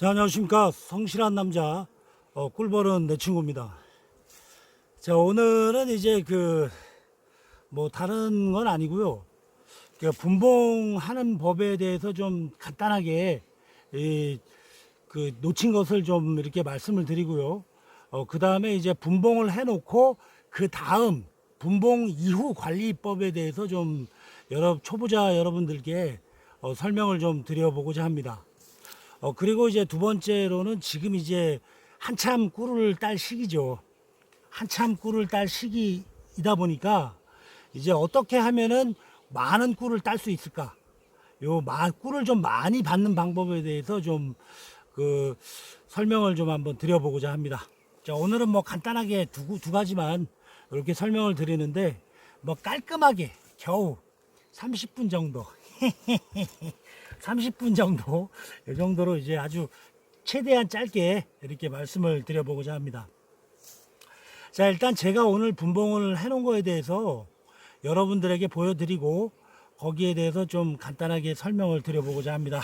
자, 안녕하십니까. 성실한 남자, 어, 꿀벌은 내 친구입니다. 자, 오늘은 이제 그, 뭐, 다른 건 아니고요. 그 분봉하는 법에 대해서 좀 간단하게, 이, 그, 놓친 것을 좀 이렇게 말씀을 드리고요. 어, 그 다음에 이제 분봉을 해놓고, 그 다음, 분봉 이후 관리법에 대해서 좀, 여러, 초보자 여러분들께 어, 설명을 좀 드려보고자 합니다. 어, 그리고 이제 두 번째로는 지금 이제 한참 꿀을 딸 시기죠. 한참 꿀을 딸 시기이다 보니까 이제 어떻게 하면은 많은 꿀을 딸 수 있을까? 요 마, 꿀을 좀 많이 받는 방법에 대해서 좀 그 설명을 좀 한번 드려보고자 합니다. 자, 오늘은 뭐 간단하게 두, 두 가지만 이렇게 설명을 드리는데 뭐 깔끔하게 겨우 30분 정도 30분 정도 이 정도로 이제 아주 최대한 짧게 이렇게 말씀을 드려보고자 합니다. 자 일단 제가 오늘 분봉을 해놓은 거에 대해서 여러분들에게 보여드리고 거기에 대해서 좀 간단하게 설명을 드려보고자 합니다.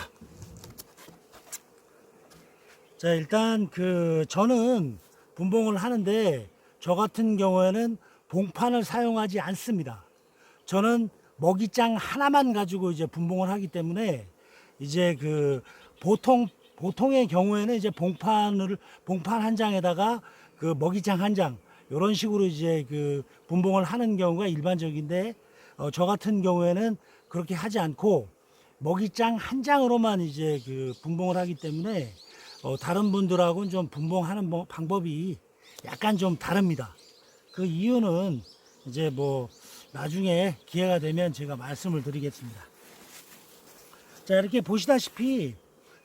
자 일단 그 저는 분봉을 하는데 저 같은 경우에는 봉판을 사용하지 않습니다. 저는 먹이장 하나만 가지고 이제 분봉을 하기 때문에 이제 그 보통 보통의 경우에는 이제 봉판을 봉판 한 장에다가 그 먹이장 한 장 이런 식으로 이제 그 분봉을 하는 경우가 일반적인데 어, 저 같은 경우에는 그렇게 하지 않고 먹이장 한 장으로만 이제 그 분봉을 하기 때문에 어, 다른 분들하고는 좀 분봉하는 뭐 방법이 약간 좀 다릅니다. 그 이유는 이제 뭐 나중에 기회가 되면 제가 말씀을 드리겠습니다. 자, 이렇게 보시다시피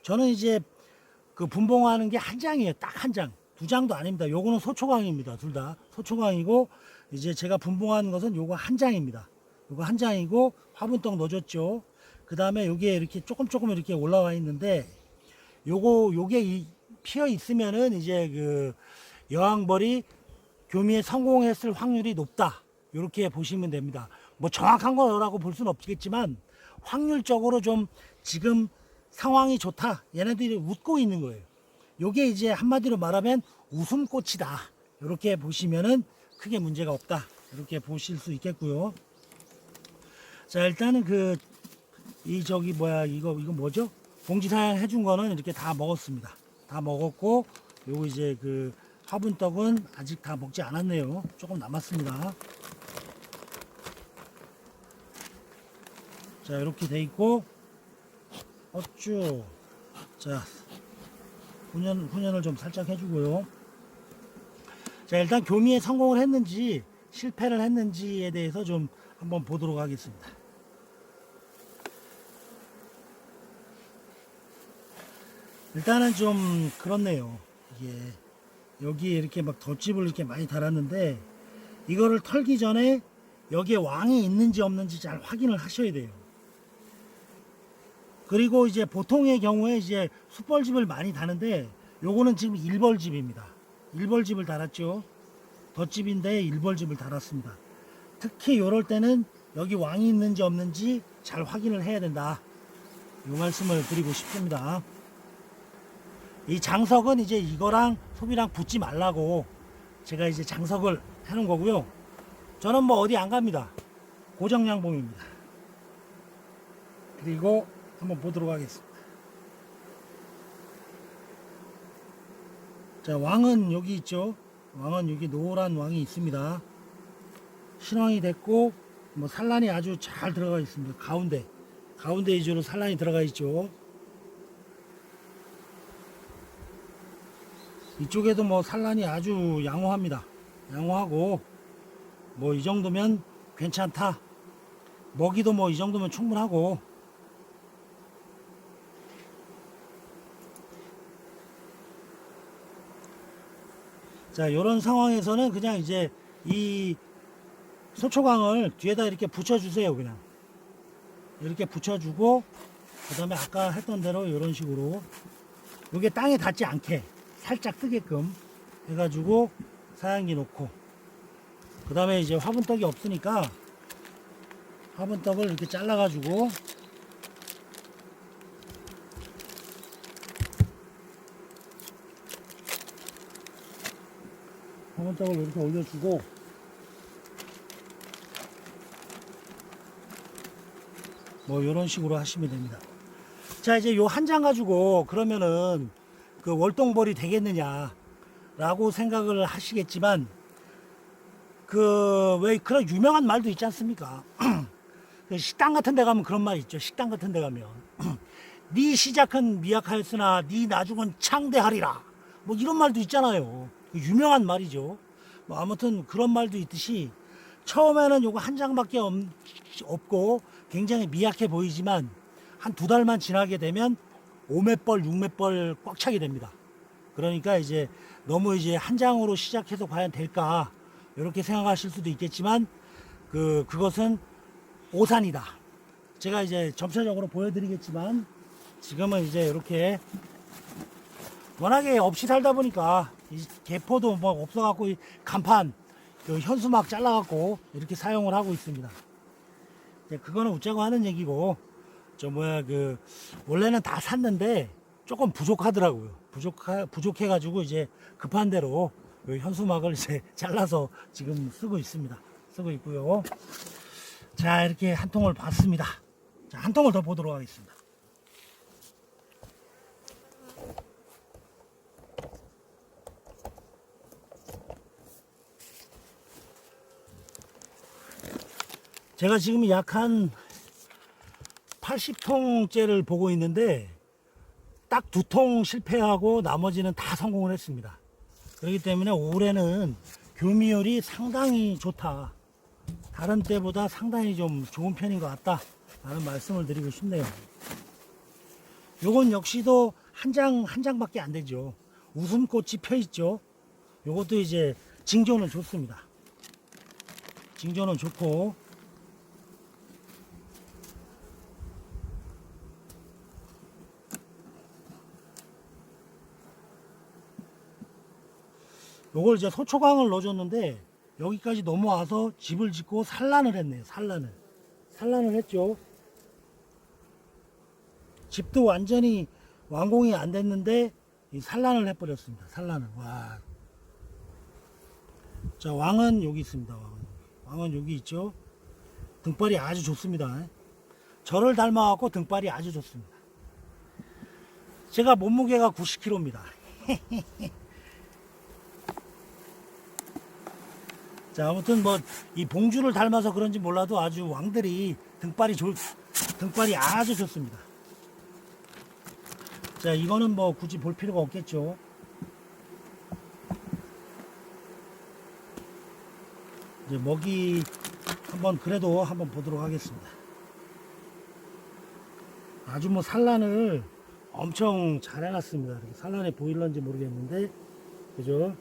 저는 이제 그 분봉하는 게 한 장이에요. 딱 한 장. 두 장도 아닙니다. 요거는 소초광입니다. 둘 다. 소초광이고 이제 제가 분봉하는 것은 요거 한 장입니다. 요거 한 장이고 화분떡 넣어줬죠. 그 다음에 여기에 이렇게 조금 조금 이렇게 올라와 있는데 요거 요게 이- 피어 있으면은 이제 그 여왕벌이 교미에 성공했을 확률이 높다. 이렇게 보시면 됩니다. 뭐 정확한 거라고 볼 수는 없겠지만 확률적으로 좀 지금 상황이 좋다. 얘네들이 웃고 있는 거예요. 요게 이제 한마디로 말하면 웃음꽃이다. 이렇게 보시면은 크게 문제가 없다. 이렇게 보실 수 있겠고요. 자, 일단은 그, 이 저기 뭐야, 이거, 이거 뭐죠? 봉지 사양 해준 거는 이렇게 다 먹었습니다. 다 먹었고, 요거 이제 그 화분떡은 아직 다 먹지 않았네요. 조금 남았습니다. 자, 이렇게 돼 있고, 어쭈. 자, 훈연, 훈연을 좀 살짝 해주고요. 자, 일단 교미에 성공을 했는지, 실패를 했는지에 대해서 좀 한번 보도록 하겠습니다. 일단은 좀 그렇네요. 이게 여기에 이렇게 막 덧집을 이렇게 많이 달았는데 이거를 털기 전에 여기에 왕이 있는지 없는지 잘 확인을 하셔야 돼요. 그리고 이제 보통의 경우에 이제 숯벌집을 많이 다는데 요거는 지금 일벌집입니다. 일벌집을 달았죠. 덧집인데 일벌집을 달았습니다. 특히 요럴 때는 여기 왕이 있는지 없는지 잘 확인을 해야 된다. 요 말씀을 드리고 싶습니다. 이 장석은 이제 이거랑 소비랑 붙지 말라고 제가 이제 장석을 해놓은 거고요. 저는 뭐 어디 안 갑니다. 고정양봉입니다. 그리고 한번 보도록 하겠습니다. 자, 왕은 여기 있죠. 왕은 여기 노란 왕이 있습니다. 신왕이 됐고, 뭐 산란이 아주 잘 들어가 있습니다. 가운데. 가운데 위주로 산란이 들어가 있죠. 이쪽에도 뭐 산란이 아주 양호합니다. 양호하고 뭐 이 정도면 괜찮다. 먹이도 뭐 이 정도면 충분하고 자 이런 상황에서는 그냥 이제 이 소초광을 뒤에다 이렇게 붙여주세요 그냥. 이렇게 붙여주고 그 다음에 아까 했던 대로 이런 식으로. 이게 땅에 닿지 않게 살짝 뜨게끔 해가지고 사양기 놓고. 그 다음에 이제 화분떡이 없으니까 화분떡을 이렇게 잘라가지고 화분떡을 이렇게 올려주고 뭐 이런 식으로 하시면 됩니다. 자 이제 요 한 장 가지고 그러면은 그 월동벌이 되겠느냐라고 생각을 하시겠지만 그 왜 그런 유명한 말도 있지 않습니까? 그 식당 같은 데 가면 그런 말 있죠. 식당 같은 데 가면 네 시작은 미약하였으나 네 나중은 창대하리라. 뭐 이런 말도 있잖아요. 그 유명한 말이죠. 뭐 아무튼 그런 말도 있듯이 처음에는 요거 한 장밖에 없, 없고 굉장히 미약해 보이지만 한 두 달만 지나게 되면 5맷벌, 6맷벌 꽉 차게 됩니다. 그러니까 이제 너무 이제 한 장으로 시작해서 과연 될까 이렇게 생각하실 수도 있겠지만 그 그것은 오산이다. 제가 이제 점차적으로 보여드리겠지만 지금은 이제 이렇게 워낙에 없이 살다 보니까 이 개포도 뭐 없어갖고 이 간판 그 현수막 잘라갖고 이렇게 사용을 하고 있습니다. 이제 그거는 웃자고 하는 얘기고 저 뭐야 그 원래는 다 샀는데 조금 부족하더라고요. 부족하 부족해가지고 이제 급한 대로 요 현수막을 이제 잘라서 지금 쓰고 있습니다. 쓰고 있고요. 자 이렇게 한 통을 봤습니다. 자 한 통을 더 보도록 하겠습니다. 제가 지금 약 한 80통째를 보고 있는데 딱 두 통 실패하고 나머지는 다 성공을 했습니다. 그렇기 때문에 올해는 교미율이 상당히 좋다. 다른 때보다 상당히 좀 좋은 편인 것 같다. 라는 말씀을 드리고 싶네요. 요건 역시도 한 장, 한 장밖에 안 되죠. 웃음꽃이 펴 있죠. 요것도 이제 징조는 좋습니다. 징조는 좋고, 요걸 이제 소초광을 넣어줬는데 여기까지 넘어와서 집을 짓고 산란을 했네요. 산란을. 산란을 했죠. 집도 완전히 완공이 안 됐는데 이 산란을 해버렸습니다. 산란을. 와. 자, 왕은 여기 있습니다. 왕은. 왕은 여기 있죠. 등발이 아주 좋습니다. 저를 닮아갖고 등발이 아주 좋습니다. 제가 몸무게가 90kg입니다. 자, 아무튼 뭐 이 봉주를 닮아서 그런지 몰라도 아주 왕들이 등발이 좋, 등발이 아주 좋습니다. 자, 이거는 뭐 굳이 볼 필요가 없겠죠. 이제 먹이 한번 그래도 한번 보도록 하겠습니다. 아주 뭐 산란을 엄청 잘 해놨습니다. 산란에 보일런지 모르겠는데, 그죠?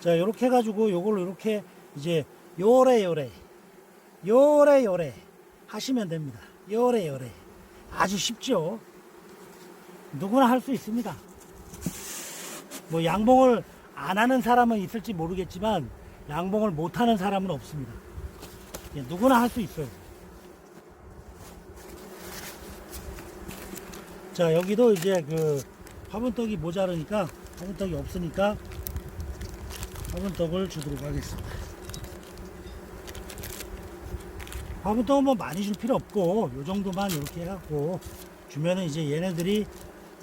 자, 요렇게 해가지고 요걸로 이렇게 이제 요래 요래 요래 요래 하시면 됩니다. 요래 요래 아주 쉽죠. 누구나 할 수 있습니다. 뭐 양봉을 안 하는 사람은 있을지 모르겠지만 양봉을 못 하는 사람은 없습니다. 예, 누구나 할 수 있어요. 자, 여기도 이제 그 화분떡이 모자르니까 화분떡이 없으니까 화분떡을 주도록 하겠습니다. 화분떡은 뭐 많이 줄 필요 없고 요 정도만 이렇게 해갖고 주면은 이제 얘네들이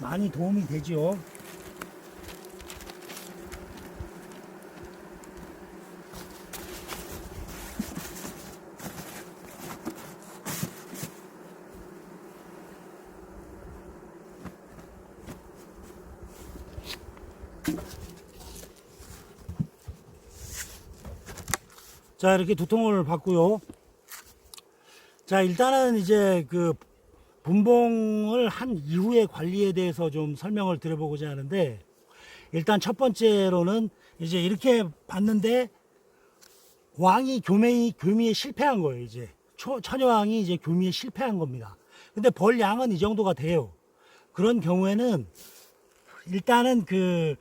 많이 도움이 되죠. 자, 이렇게 두 통을 받고요. 자, 일단은 이제 그 분봉을 한 이후의 관리에 대해서 좀 설명을 드려보고자 하는데, 일단 첫 번째로는 이제 이렇게 봤는데, 왕이 교매이, 교미에 실패한 거예요, 이제. 초, 처녀왕이 이제 교미에 실패한 겁니다. 근데 벌 양은 이 정도가 돼요. 그런 경우에는 일단은 그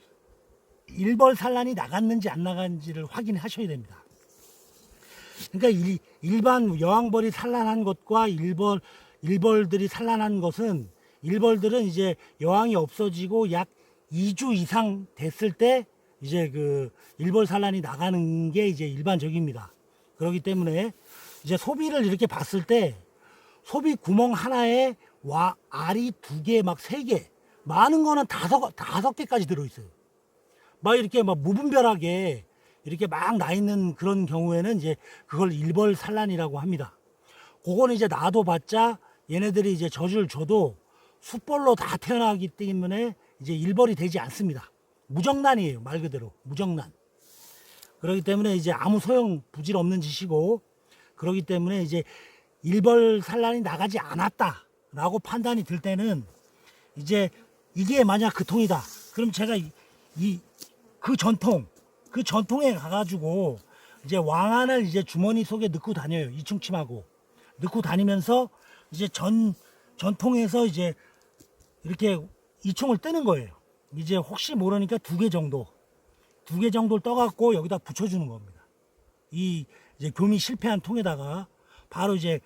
일벌 산란이 나갔는지 안 나갔는지를 확인하셔야 됩니다. 그러니까 일, 일반 여왕벌이 산란한 것과 일벌 일벌들이 산란한 것은 일벌들은 이제 여왕이 없어지고 약 2주 이상 됐을 때 이제 그 일벌 산란이 나가는 게 이제 일반적입니다. 그렇기 때문에 이제 소비를 이렇게 봤을 때 소비 구멍 하나에 와 알이 두 개, 막 세 개, 많은 거는 다섯 다섯 개까지 들어 있어요. 막 이렇게 막 무분별하게 이렇게 막 나 있는 그런 경우에는 이제 그걸 일벌 산란이라고 합니다. 그거는 이제 놔둬 봤자 얘네들이 이제 젖을 줘도 숫벌로 다 태어나기 때문에 이제 일벌이 되지 않습니다. 무정란이에요 말 그대로 무정란. 그렇기 때문에 이제 아무 소용 부질 없는 짓이고 그렇기 때문에 이제 일벌 산란이 나가지 않았다라고 판단이 들 때는 이제 이게 만약 그 통이다. 그럼 제가 이 그 전통 그 전통에 가가지고 이제 왕안을 이제 주머니 속에 넣고 다녀요 이충침하고 넣고 다니면서 이제 전 전통에서 이제 이렇게 이총을 뜨는 거예요. 이제 혹시 모르니까 두 개 정도 두 개 정도를 떠갖고 여기다 붙여주는 겁니다. 이 이제 교미 실패한 통에다가 바로 이제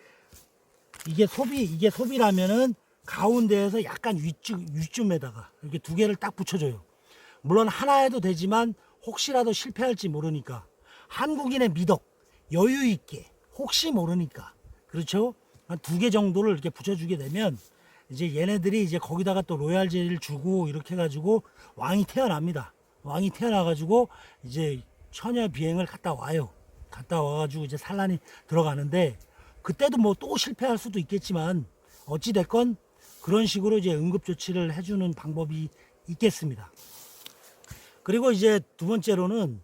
이게 소비 이게 소비라면은 가운데에서 약간 위쯤 위쯤에다가 이렇게 두 개를 딱 붙여줘요. 물론 하나 해도 되지만 혹시라도 실패할지 모르니까 한국인의 미덕 여유 있게 혹시 모르니까 그렇죠? 한 두 개 정도를 이렇게 붙여주게 되면 이제 얘네들이 이제 거기다가 또 로얄젤을 주고 이렇게 해가지고 왕이 태어납니다. 왕이 태어나가지고 이제 처녀 비행을 갔다 와요. 갔다 와가지고 이제 산란이 들어가는데 그때도 뭐 또 실패할 수도 있겠지만 어찌 됐건 그런 식으로 이제 응급 조치를 해주는 방법이 있겠습니다. 그리고 이제 두 번째로는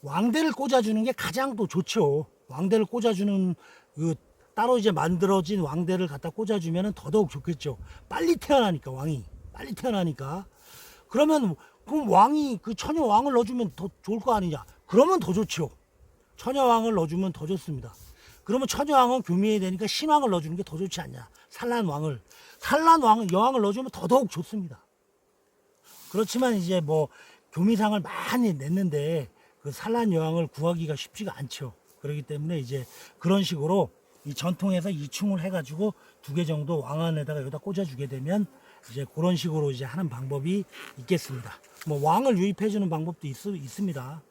왕대를 꽂아주는 게 가장 또 좋죠. 왕대를 꽂아주는 그 따로 이제 만들어진 왕대를 갖다 꽂아주면 더더욱 좋겠죠. 빨리 태어나니까 왕이 빨리 태어나니까 그러면 그럼 왕이 그 처녀 왕을 넣어주면 더 좋을 거 아니냐? 그러면 더 좋죠. 처녀 왕을 넣어주면 더 좋습니다. 그러면 처녀 왕은 교미해야 되니까 신왕을 넣어주는 게 더 좋지 않냐? 산란 왕을 산란 왕 여왕을 넣어주면 더더욱 좋습니다. 그렇지만 이제 뭐 교미상을 많이 냈는데 그 산란 여왕을 구하기가 쉽지가 않죠. 그렇기 때문에 이제 그런 식으로 이 전통에서 이충을 해가지고 두 개 정도 왕 안에다가 여기다 꽂아주게 되면 이제 그런 식으로 이제 하는 방법이 있겠습니다. 뭐 왕을 유입해주는 방법도 있, 있습니다.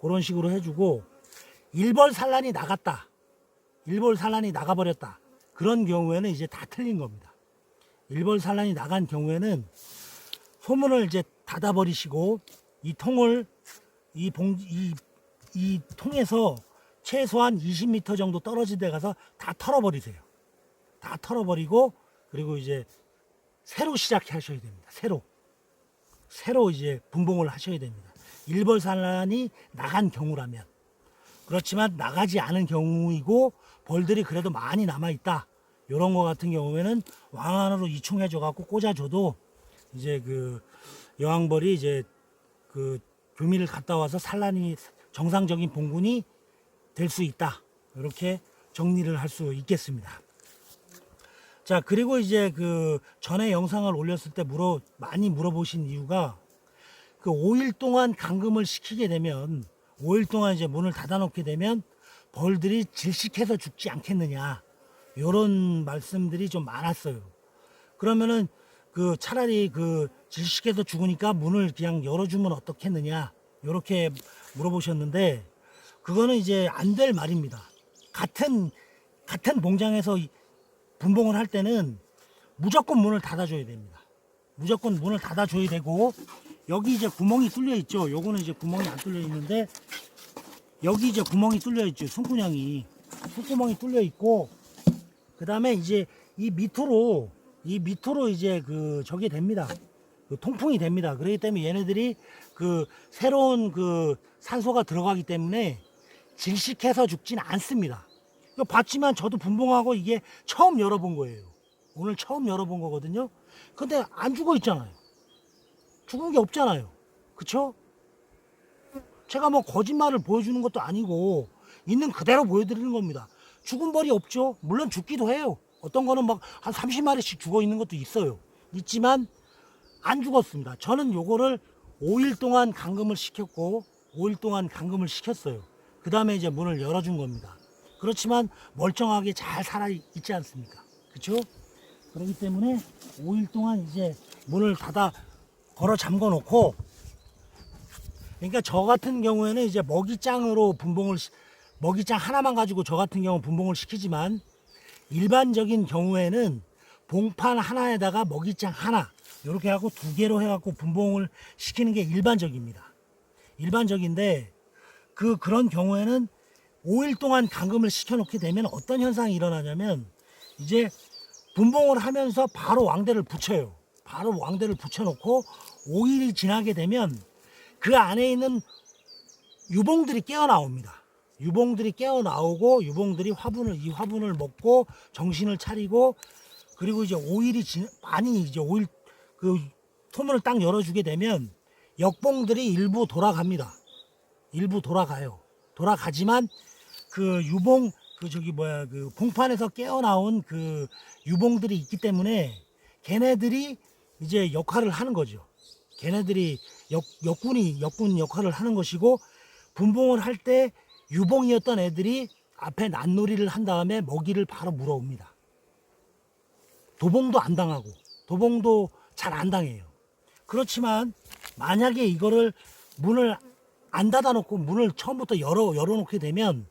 그런 식으로 해주고 일벌 산란이 나갔다. 일벌 산란이 나가버렸다. 그런 경우에는 이제 다 틀린 겁니다. 일벌 산란이 나간 경우에는 소문을 이제 닫아버리시고 이 통을 이 봉, 이, 이 통에서 최소한 20m 정도 떨어진 데 가서 다 털어버리세요. 다 털어버리고 그리고 이제 새로 시작하셔야 됩니다. 새로. 새로 이제 분봉을 하셔야 됩니다. 일벌 산란이 나간 경우라면. 그렇지만 나가지 않은 경우이고 벌들이 그래도 많이 남아 있다. 요런 거 같은 경우에는 왕 안으로 이충해 줘 갖고 꽂아 줘도 이제 그 여왕벌이 이제 그 교미를 갔다 와서 산란이 정상적인 봉군이 될 수 있다. 이렇게 정리를 할 수 있겠습니다. 자, 그리고 이제 그 전에 영상을 올렸을 때 물어 많이 물어보신 이유가 그 5일 동안 감금을 시키게 되면 5일 동안 이제 문을 닫아 놓게 되면 벌들이 질식해서 죽지 않겠느냐. 요런 말씀들이 좀 많았어요. 그러면은 그 차라리 그 질식해서 죽으니까 문을 그냥 열어주면 어떻겠느냐. 요렇게 물어보셨는데 그거는 이제 안 될 말입니다. 같은 같은 봉장에서 이- 분봉을 할 때는 무조건 문을 닫아줘야 됩니다. 무조건 문을 닫아줘야 되고 여기 이제 구멍이 뚫려 있죠. 요거는 이제 구멍이 안 뚫려 있는데 여기 이제 구멍이 뚫려 있죠. 숨구멍이 숨구멍이 뚫려 있고 그 다음에 이제 이 밑으로 이 밑으로 이제 그 저게 됩니다. 그 통풍이 됩니다. 그렇기 때문에 얘네들이 그 새로운 그 산소가 들어가기 때문에 질식해서 죽진 않습니다. 이거 봤지만 저도 분봉하고 이게 처음 열어본 거예요. 오늘 처음 열어본 거거든요. 근데 안 죽어 있잖아요. 죽은 게 없잖아요. 그쵸? 제가 뭐 거짓말을 보여주는 것도 아니고 있는 그대로 보여드리는 겁니다. 죽은 벌이 없죠. 물론 죽기도 해요. 어떤 거는 막 한 30마리씩 죽어 있는 것도 있어요. 있지만 안 죽었습니다. 저는 요거를 5일 동안 감금을 시켰고 5일 동안 감금을 시켰어요. 그 다음에 이제 문을 열어준 겁니다. 그렇지만 멀쩡하게 잘 살아 있지 않습니까? 그쵸? 그렇기 때문에 5일 동안 이제 문을 닫아 걸어 잠궈 놓고 그러니까 저 같은 경우에는 이제 먹이장으로 분봉을 시- 먹이장 하나만 가지고 저 같은 경우 는 분봉을 시키지만 일반적인 경우에는 봉판 하나에다가 먹이장 하나 이렇게 하고 두 개로 해갖고 분봉을 시키는 게 일반적입니다. 일반적인데 그 그런 경우에는 5일 동안 감금을 시켜놓게 되면 어떤 현상이 일어나냐면 이제 분봉을 하면서 바로 왕대를 붙여요. 바로 왕대를 붙여놓고 5일이 지나게 되면 그 안에 있는 유봉들이 깨어 나옵니다. 유봉들이 깨어 나오고 유봉들이 화분을 이 화분을 먹고 정신을 차리고 그리고 이제 5일이 지 많이 이제 5일 그 토문을 딱 열어주게 되면 역봉들이 일부 돌아갑니다. 일부 돌아가요. 돌아가지만 그 유봉 그 저기 뭐야 그 봉판에서 깨어 나온 그 유봉들이 있기 때문에 걔네들이 이제 역할을 하는 거죠. 걔네들이 역, 역군이 역군 역할을 하는 것이고 분봉을 할 때 유봉이었던 애들이 앞에 난놀이를 한 다음에 먹이를 바로 물어옵니다. 도봉도 안 당하고 도봉도 잘 안 당해요. 그렇지만 만약에 이거를 문을 안 닫아놓고 문을 처음부터 열어 열어놓게 되면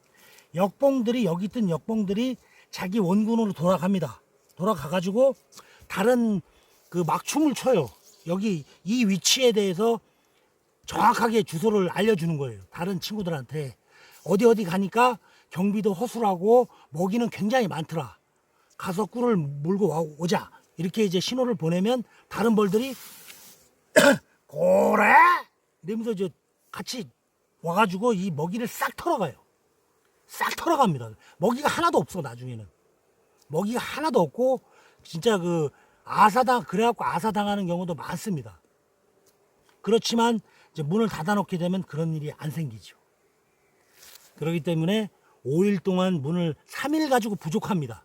역봉들이 여기 있던 역봉들이 자기 원군으로 돌아갑니다. 돌아가가지고 다른 그 막춤을 춰요. 여기 이 위치에 대해서 정확하게 주소를 알려주는 거예요. 다른 친구들한테 어디 어디 가니까 경비도 허술하고 먹이는 굉장히 많더라. 가서 꿀을 와- 오자. 이렇게 이제 신호를 보내면 다른 벌들이 고래 이러면서 저 같이 와가지고 이 먹이를 싹 털어가요. 싹 털어갑니다. 먹이가 하나도 없어 나중에는 먹이가 하나도 없고 진짜 그 아사당 그래갖고 아사당하는 경우도 많습니다. 그렇지만 이제 문을 닫아놓게 되면 그런 일이 안 생기죠. 그렇기 때문에 5일 동안 문을 3일 가지고 부족합니다.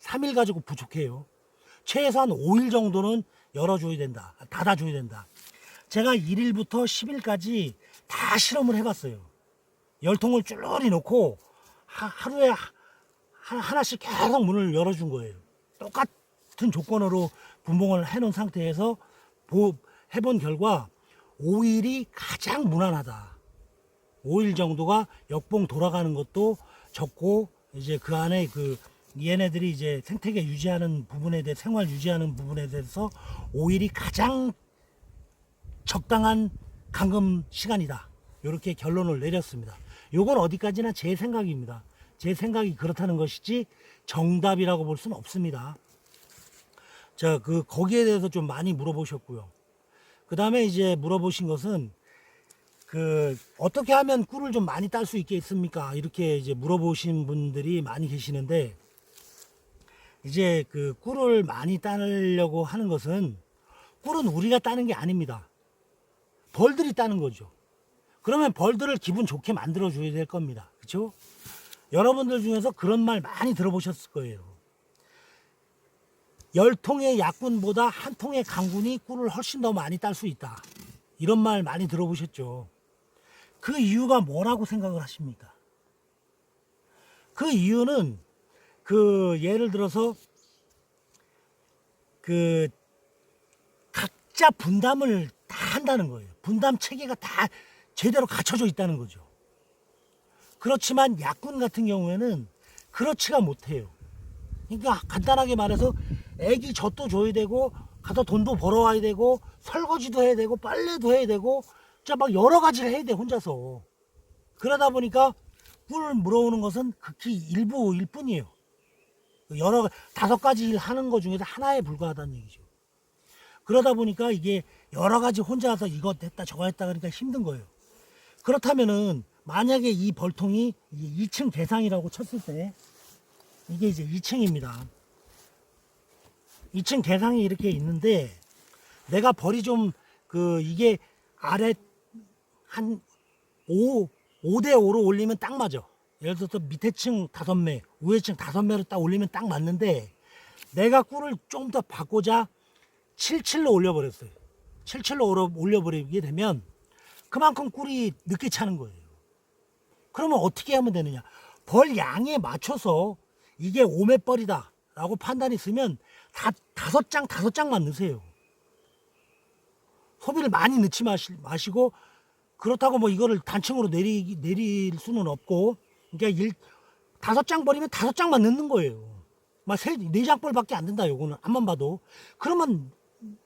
3일 가지고 부족해요. 최소한 5일 정도는 열어줘야 된다. 닫아줘야 된다. 제가 1일부터 10일까지 다 실험을 해봤어요. 열통을 쭈르리 놓고 하, 하루에 하- 하나씩 계속 문을 열어준 거예요. 똑같은 조건으로 분봉을 해놓은 상태에서 보- 해본 결과 5일이 가장 무난하다. 5일 정도가 역봉 돌아가는 것도 적고 이제 그 안에 그 얘네들이 이제 생태계 유지하는 부분에 대해 생활 유지하는 부분에 대해서 5일이 가장 적당한 감금 시간이다. 이렇게 결론을 내렸습니다. 요건 어디까지나 제 생각입니다. 제 생각이 그렇다는 것이지 정답이라고 볼 수는 없습니다. 자, 그 거기에 대해서 좀 많이 물어보셨고요. 그 다음에 이제 물어보신 것은 그 어떻게 하면 꿀을 좀 많이 딸 수 있겠습니까? 이렇게 이제 물어보신 분들이 많이 계시는데 이제 그 꿀을 많이 따려고 하는 것은 꿀은 우리가 따는 게 아닙니다. 벌들이 따는 거죠. 그러면 벌들을 기분 좋게 만들어 줘야 될 겁니다. 그렇죠? 여러분들 중에서 그런 말 많이 들어보셨을 거예요. 열 통의 약군보다 한 통의 강군이 꿀을 훨씬 더 많이 딸 수 있다. 이런 말 많이 들어보셨죠. 그 이유가 뭐라고 생각을 하십니까? 그 이유는 그 예를 들어서 그 각자 분담을 다 한다는 거예요. 분담 체계가 다 제대로 갖춰져 있다는 거죠. 그렇지만 약군 같은 경우에는 그렇지가 못해요. 그러니까 간단하게 말해서 애기 젖도 줘야 되고 가서 돈도 벌어와야 되고 설거지도 해야 되고 빨래도 해야 되고 진짜 막 여러 가지를 해야 돼 혼자서. 그러다 보니까 꿀을 물어오는 것은 극히 일부일 뿐이에요. 여러 다섯 가지 일 하는 것 중에서 하나에 불과하다는 얘기죠. 그러다 보니까 이게 여러 가지 혼자서 이거 했다 저거 했다 그러니까 힘든 거예요. 그렇다면은 만약에 이 벌통이 2층 대상이라고 쳤을 때 이게 이제 2층입니다. 2층 개상이 이렇게 있는데 내가 벌이 좀 그 이게 아래 한 5, 5대 5로 올리면 딱 맞아. 예를 들어서 밑에 층 다섯 매, 위에 층 다섯 매로 딱 올리면 딱 맞는데 내가 꿀을 좀더 받고자 77로 올려버렸어요. 77로 올려버리게 되면 그만큼 꿀이 늦게 차는 거예요. 그러면 어떻게 하면 되느냐? 벌 양에 맞춰서 이게 오매벌이다 라고 판단이 있으면 다 다섯 장 다섯 장만 넣으세요. 소비를 많이 넣지 마시, 마시고 그렇다고 뭐 이거를 단층으로 내리 내릴 수는 없고 그러니까 일 다섯 장 버리면 다섯 장만 넣는 거예요. 막 세 네 장벌밖에 안 된다 요거는 앞만 봐도 그러면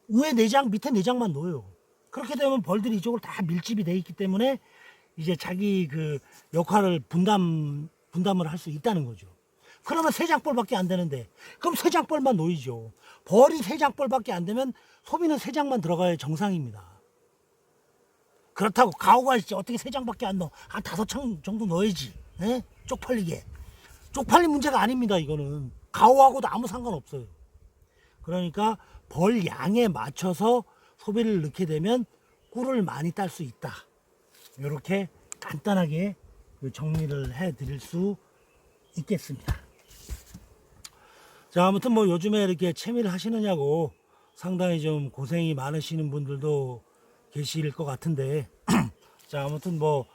위에 네 장 밑에 네 장만 넣어요. 그렇게 되면 벌들이 이쪽으로 다 밀집이 돼 있기 때문에 이제 자기 그 역할을 분담 분담을 할 수 있다는 거죠. 그러면 세 장벌밖에 안 되는데 그럼 세 장벌만 놓이죠. 벌이 세 장벌밖에 안 되면 소비는 세 장만 들어가야 정상입니다. 그렇다고 가오가 있지. 어떻게 세 장밖에 안 넣어? 한 다섯 장 정도 넣어야지. 예? 쪽팔리게. 쪽팔린 문제가 아닙니다 이거는. 가오하고도 아무 상관없어요. 그러니까 벌 양에 맞춰서 소비를 넣게 되면 꿀을 많이 딸 수 있다. 이렇게 간단하게 그 정리를 해 드릴 수 있겠습니다. 자 아무튼 뭐 요즘에 이렇게 채미를 하시느냐고 상당히 좀 고생이 많으시는 분들도 계실 것 같은데. 자 아무튼 뭐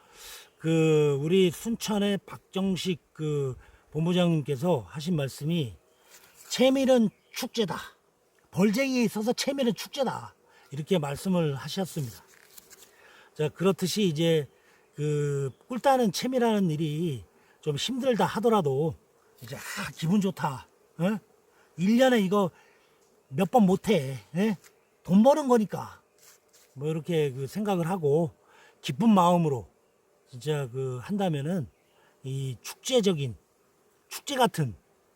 그 우리 순천의 박정식 그 본부장님께서 하신 말씀이 채밀은 축제다. 벌쟁이에 있어서 채밀은 축제다. 이렇게 말씀을 하셨습니다. 자 그렇듯이 이제 그 꿀따는 채밀하는 일이 좀 힘들다 하더라도 이제 아 기분 좋다. 어? 1년에 이거 몇 번 못해. 예? 돈 버는 거니까 뭐 이렇게 그 생각을 하고 기쁜 마음으로 진짜 그 한다면은 이 축제적인 축제 같은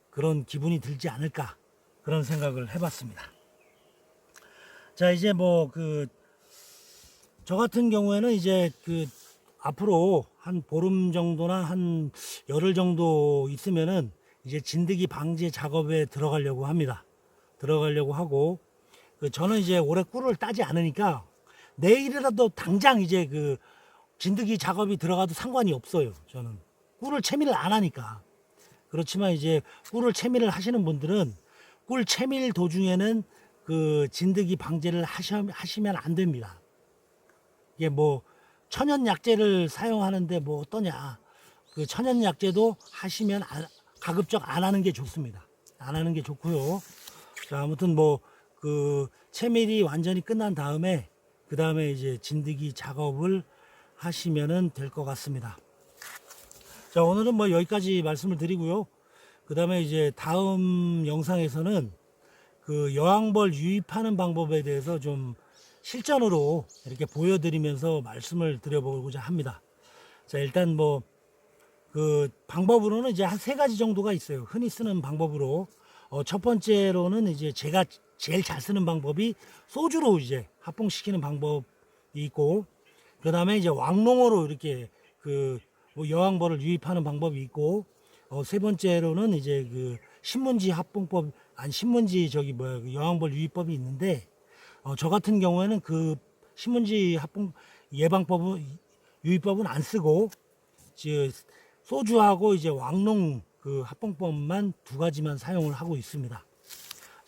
그런 기분이 들지 않을까 그런 생각을 해봤습니다. 자 이제 뭐 그 저 같은 경우에는 이제 그 앞으로 한 보름 정도나 한 열흘 정도 있으면은 이제 진드기 방제 작업에 들어가려고 합니다. 들어가려고 하고 그 저는 이제 올해 꿀을 따지 않으니까 내일이라도 당장 이제 그 진드기 작업이 들어가도 상관이 없어요. 저는 꿀을 채밀을 안 하니까 그렇지만 이제 꿀을 채밀을 하시는 분들은 꿀 채밀 도중에는 그 진드기 방제를 하시면 안 됩니다. 이게 뭐 천연 약재를 사용하는데 뭐 어떠냐 그 천연 약재도 하시면 안- 가급적 안 하는 게 좋습니다. 안 하는 게 좋고요. 자, 아무튼 뭐 그 채밀이 완전히 끝난 다음에 그 다음에 이제 진드기 작업을 하시면은 될것 같습니다. 자, 오늘은 뭐 여기까지 말씀을 드리고요. 그 다음에 이제 다음 영상에서는 그 여왕벌 유입하는 방법에 대해서 좀 실전으로 이렇게 보여드리면서 말씀을 드려보고자 합니다. 자, 일단 뭐 그 방법으로는 이제 한 세 가지 정도가 있어요. 흔히 쓰는 방법으로 어, 첫 번째로는 이제 제가 제일 잘 쓰는 방법이 소주로 이제 합봉시키는 방법이 있고 그 다음에 이제 왕농어로 이렇게 그뭐 여왕벌을 유입하는 방법이 있고 어, 세 번째로는 이제 그 신문지 합봉법 아니 신문지 저기 뭐야 그 여왕벌 유입법이 있는데 어, 저 같은 경우에는 그 신문지 합봉 예방법은 유입법은 안 쓰고 지 소주하고 이제 왕농 그 합봉법만 두 가지만 사용을 하고 있습니다.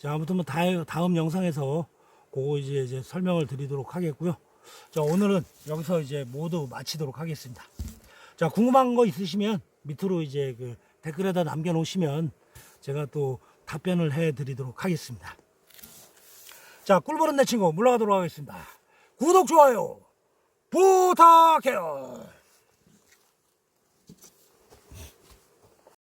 자, 아무튼 뭐 다음, 다음 영상에서 그거 이제, 이제 설명을 드리도록 하겠고요. 자, 오늘은 여기서 이제 모두 마치도록 하겠습니다. 자, 궁금한 거 있으시면 밑으로 이제 그 댓글에다 남겨놓으시면 제가 또 답변을 해 드리도록 하겠습니다. 자, 꿀보는 내 친구 물러가도록 하겠습니다. 구독, 좋아요 부탁해요.